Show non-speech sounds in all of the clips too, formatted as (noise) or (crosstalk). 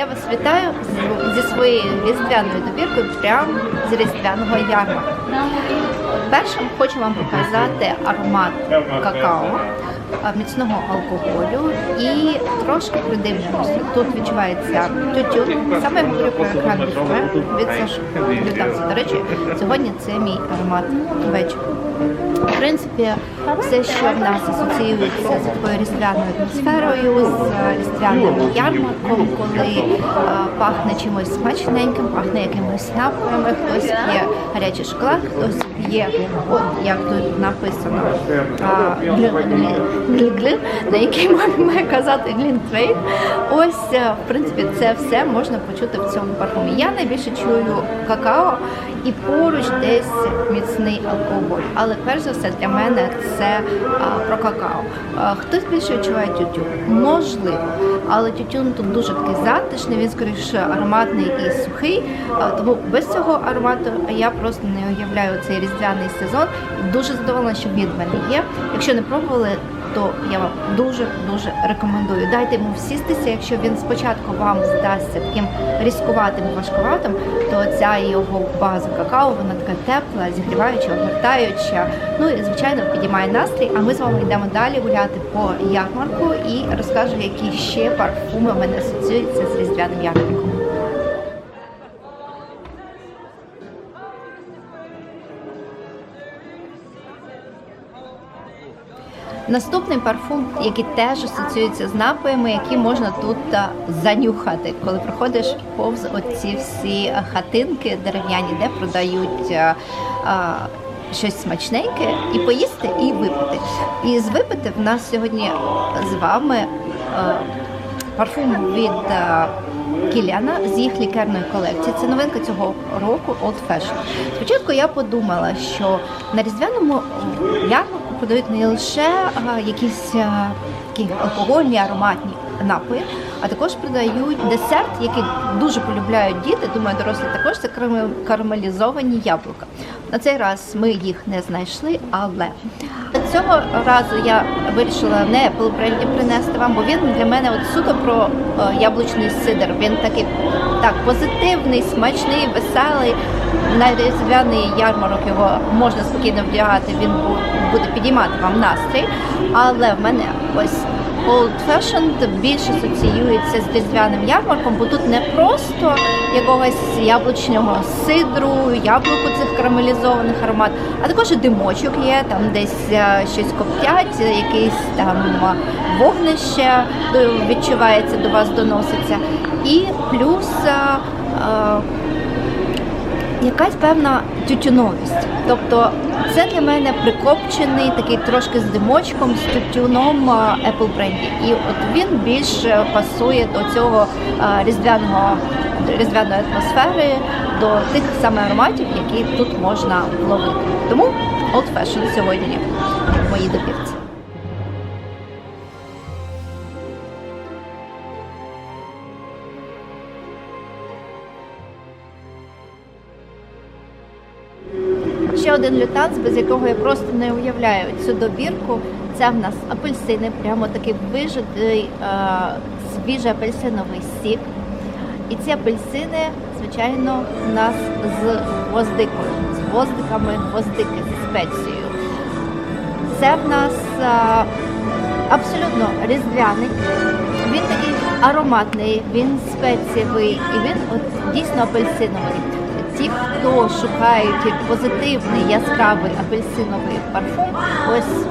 Я вас вітаю зі своєю різдвяною добіркою прямо з різдвяного ярмарку. Першим хочу вам показати аромат какао, міцного алкоголю і трошки придивленості. Тут відчувається тютюн. Саме я говорю про екран від Саші До речі, сьогодні це мій аромат вечора. В принципі, все, що в нас асоціюється з такою різдвяною атмосферою, з різдвяним ярмарком, коли е, пахне чимось смачненьким, пахне якимось напоями, хтось п'є гарячий шоколад, хтось п'є, от як тут написано, глі-глі, на якій має казати глінтвейн. Ось, е, в принципі, це все можна почути в цьому парфумі. Я найбільше чую какао і поруч десь міцний алкоголь. Але перш за все для мене це про какао. Хтось більше відчуває тютюн? Можливо, але тютюн тут дуже такий затишний, він скоріше ароматний і сухий. Тому без цього аромату я просто не уявляю цей різдвяний сезон. Дуже задоволена, що він в мене є. Якщо не пробували, то я вам дуже дуже рекомендую. Дайте йому всістися. Якщо він спочатку вам здасться таким різкуватим і важкуватим, то ця його база какао, вона така тепла, зігріваюча, огортаюча. Ну і звичайно підіймає настрій. А ми з вами йдемо далі гуляти по ярмарку і розкажу, які ще парфуми в мене асоціюються з різдвяним ярмарком. Наступний парфум, який теж асоціюється з напоями, які можна тут занюхати, коли проходиш повз оці всі хатинки дерев'яні, де продають а, а, щось смачненьке, і поїсти, і випити. І з випити в нас сьогодні з вами а, парфум від а, Кіляна з їх лікарної колекції. Це новинка цього року Old Fashion. Спочатку я подумала, що на різдвяному ярмарку продають не лише якісь такі алкогольні ароматні напої, а також продають десерт, який дуже полюбляють діти. Думаю, дорослі також це караме- карамелізовані яблука. На цей раз ми їх не знайшли, але цього разу я вирішила не Apple бренді принести вам, бо він для мене от суто про е, яблучний сидр. Він такий так позитивний, смачний, веселий. На різдвяний ярмарок його можна спокійно вдягати. Він буде підіймати вам настрій. Але в мене ось Old Fashioned більше асоціюється з різдвяним ярмарком, бо тут не просто якогось яблучного сидру, яблуку цих карамелізованих аромат, а також і димочок є, там десь е, щось коптять, якийсь там вогнище відчувається до вас, доноситься. І плюс е, е, якась певна тютюновість. Тобто це для мене прикопчений, такий трошки з димочком, з тютюном Apple бренді. І от він більш е, пасує до цього різдвяного різдвяної атмосфери, до тих саме ароматів, які тут можна ловити. Тому Old Fashion сьогодні в моїй добірці. Один лютанс, без якого я просто не уявляю цю добірку. Це в нас апельсини, прямо такий вижитий е, свіжий апельсиновий сік. І ці апельсини, звичайно, у нас з гвоздикою, з гвоздиками гвоздики, зі спецією. Це в нас е, абсолютно різдвяний. Він такий ароматний, він спецієвий і він от дійсно апельсиновий. Ті, хто шукають позитивний яскравий апельсиновий парфум, ось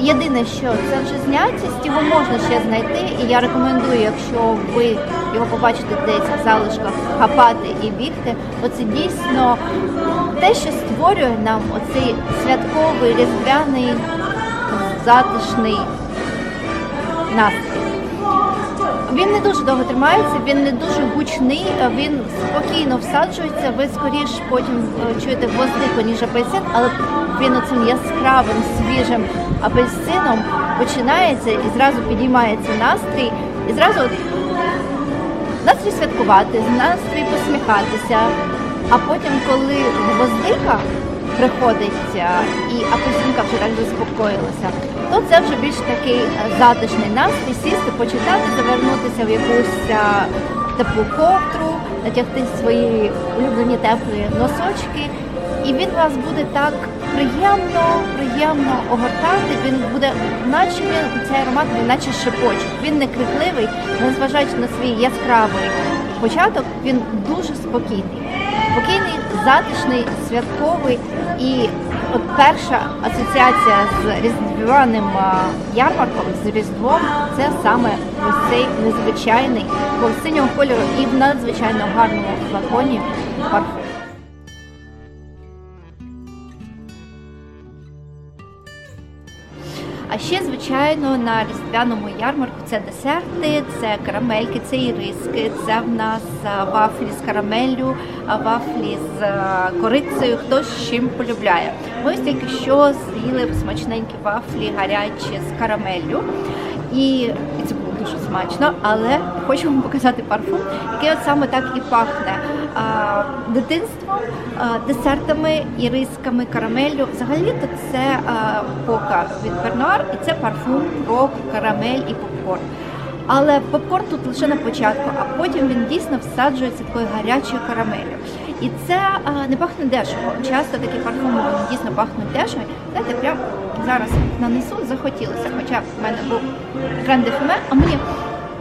єдине, що це вже знятість, його можна ще знайти, і я рекомендую, якщо ви його побачите десь в залишках, хапати і бігти, бо це дійсно те, що створює нам оцей святковий різдвяний затишний настрій. Він не дуже довго тримається, він не дуже гучний, він спокійно всаджується. Ви скоріш потім е, чуєте гвоздику, ніж апельсин, але він оцим яскравим, свіжим апельсином починається і зразу підіймається настрій, і зразу от настрій святкувати, настрій посміхатися. А потім, коли гвоздика приходить і апельсинка вже так заспокоїлася, то це вже більш такий е, затишний настрій, сісти, почитати, завернутися в якусь е, теплу ковдру, натягти свої улюблені теплі носочки, і він вас буде так приємно, приємно огортати. Він буде, наче цей аромат, він наче шепоче. Він не крикливий, незважаючи на свій яскравий початок, він дуже спокійний. Спокійний, затишний, святковий і от перша асоціація з різдвяним ярмарком, з Різдвом, це саме ось цей незвичайний по синього кольору і в надзвичайно гарному флаконі парфум. А ще, звичайно, на різдвяному ярмарку це десерти, це карамельки, це іриски, це в нас вафлі з карамеллю, вафлі з корицею, хто з чим полюбляє. Ми ось тільки що з'їли смачненькі вафлі гарячі з карамеллю. І, це дуже смачно, але хочу вам показати парфум, який от саме так і пахне а, дитинством, а, десертами, ірисками, карамеллю. Взагалі то це а, пока від Бернуар, і це парфум про карамель і попкорн. Але попкорн тут лише на початку, а потім він дійсно всаджується такою гарячою карамелью. І це а, не пахне дешево. Часто такі парфуми вони дійсно пахнуть дешево. Знаєте, прям зараз нанесу, захотілося. Хоча в мене був крем де а мені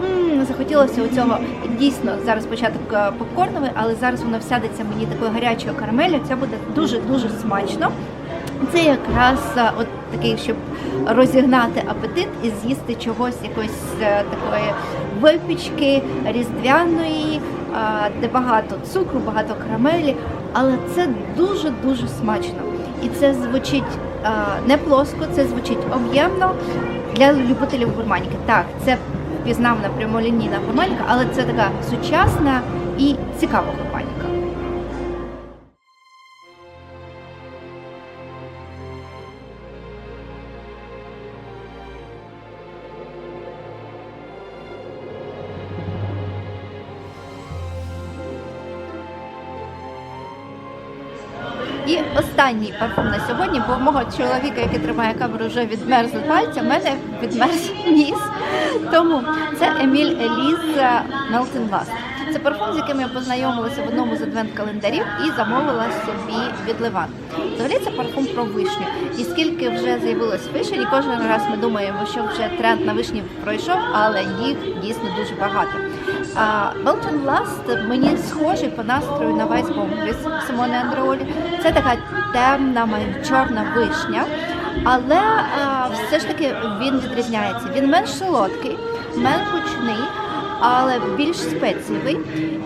м, захотілося у цього дійсно зараз початок е, попкорновий, але зараз воно всядеться мені такою гарячою карамелью. Це буде дуже дуже смачно. Це якраз е, от такий, щоб розігнати апетит і з'їсти чогось, якоїсь е, такої випічки різдвяної, де багато цукру, багато карамелі, але це дуже дуже смачно. І це звучить не плоско, це звучить об'ємно для любителів гурманіки. Так, це впізнавна прямолінійна гурманіка, але це така сучасна і цікава І останній парфум на сьогодні, бо мого чоловіка, який тримає камеру, вже відмерзли пальця, в мене відмерз (laughs) ніс. Тому це Еміль Еліз Melting Last. Це парфум, з яким я познайомилася в одному з адвент-календарів і замовила собі від Ливан. Взагалі це парфум про вишню. І скільки вже з'явилось вишень, і кожен раз ми думаємо, що вже тренд на вишні пройшов, але їх дійсно дуже багато. Belgian Last мені схожий по настрою на весь бомбліс Симони Андреолі. Це така темна, чорна вишня, але а, все ж таки він відрізняється. Він менш солодкий, менш гучний, але більш спецієвий.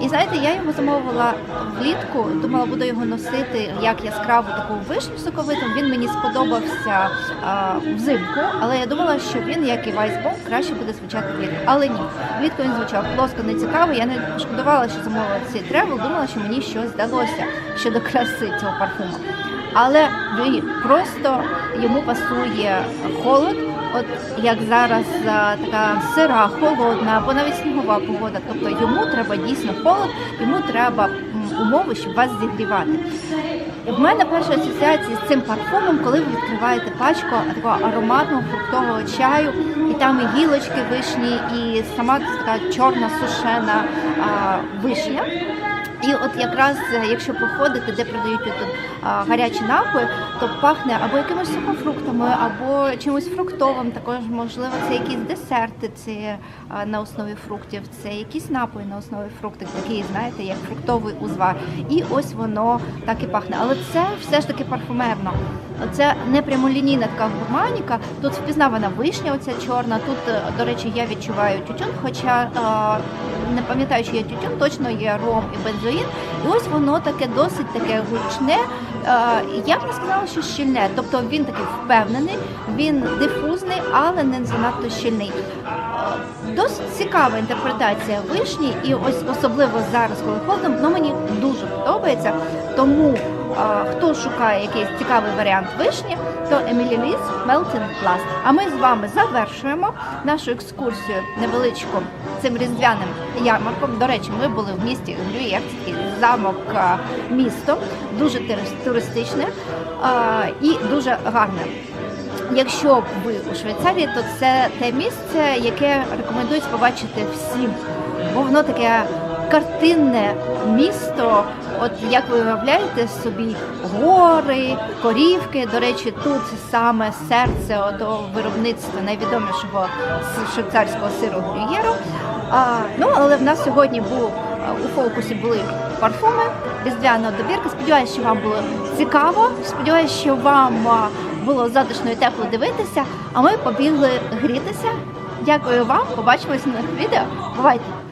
І знаєте, я його замовила влітку, думала, буду його носити як яскраву таку вишню соковиту. Він мені сподобався а, взимку, але я думала, що він, як і Weissbaum, краще буде звучати влітку. Але ні, влітку він звучав плоско нецікаво. Я не шкодувала, що замовила цей тревел, думала, що мені щось здалося щодо краси цього парфуму. Але ні, просто йому пасує холод, от як зараз а, така сира, холодна або навіть снігова погода. Тобто йому треба дійсно холод, йому треба умови, щоб вас зігрівати. В мене перша асоціація з цим парфумом, коли ви відкриваєте пачку такого ароматного фруктового чаю, і там і гілочки вишні, і сама така чорна сушена а, вишня. І от якраз е, якщо походити, де продають тут гарячі напої, то пахне або якимись сухофруктами, або чимось фруктовим. Також можливо це якісь десерти, це на основі фруктів, це якісь напої на основі фруктів, такі, знаєте, як фруктовий узвар. І ось воно так і пахне. Але це все ж таки парфумерно. Це не прямолінійна така гурманіка. Тут впізнавана вишня, оця чорна. Тут, е, до речі, я відчуваю тютюн, хоча е, не пам'ятаю, що є тютюн, точно є ром і бензоїн. І ось воно таке досить таке гучне. Е, я б не сказала, що щільне. Тобто він такий впевнений, він дифузний, але не занадто щільний. Досить цікава інтерпретація вишні, і ось особливо зараз, коли холодно, воно мені дуже подобається. Тому хто шукає якийсь цікавий варіант вишні, то Емілі Ліс Melting Blast. А ми з вами завершуємо нашу екскурсію невеличку цим різдвяним ярмарком. До речі, ми були в місті Глюєр, такий замок місто, дуже туристичне і дуже гарне. Якщо ви у Швейцарії, то це те місце, яке рекомендують побачити всім, бо воно таке картинне місто. От як ви уявляєте собі гори, корівки. До речі, тут саме серце ото виробництва найвідомішого швейцарського сиру грюєру. Ну але в нас сьогодні був у фокусі були парфуми, різдвяна добірка. Сподіваюся, що вам було цікаво. Сподіваюся, що вам було затишно і тепло дивитися. А ми побігли грітися. Дякую вам. Побачимось на відео. Бувайте!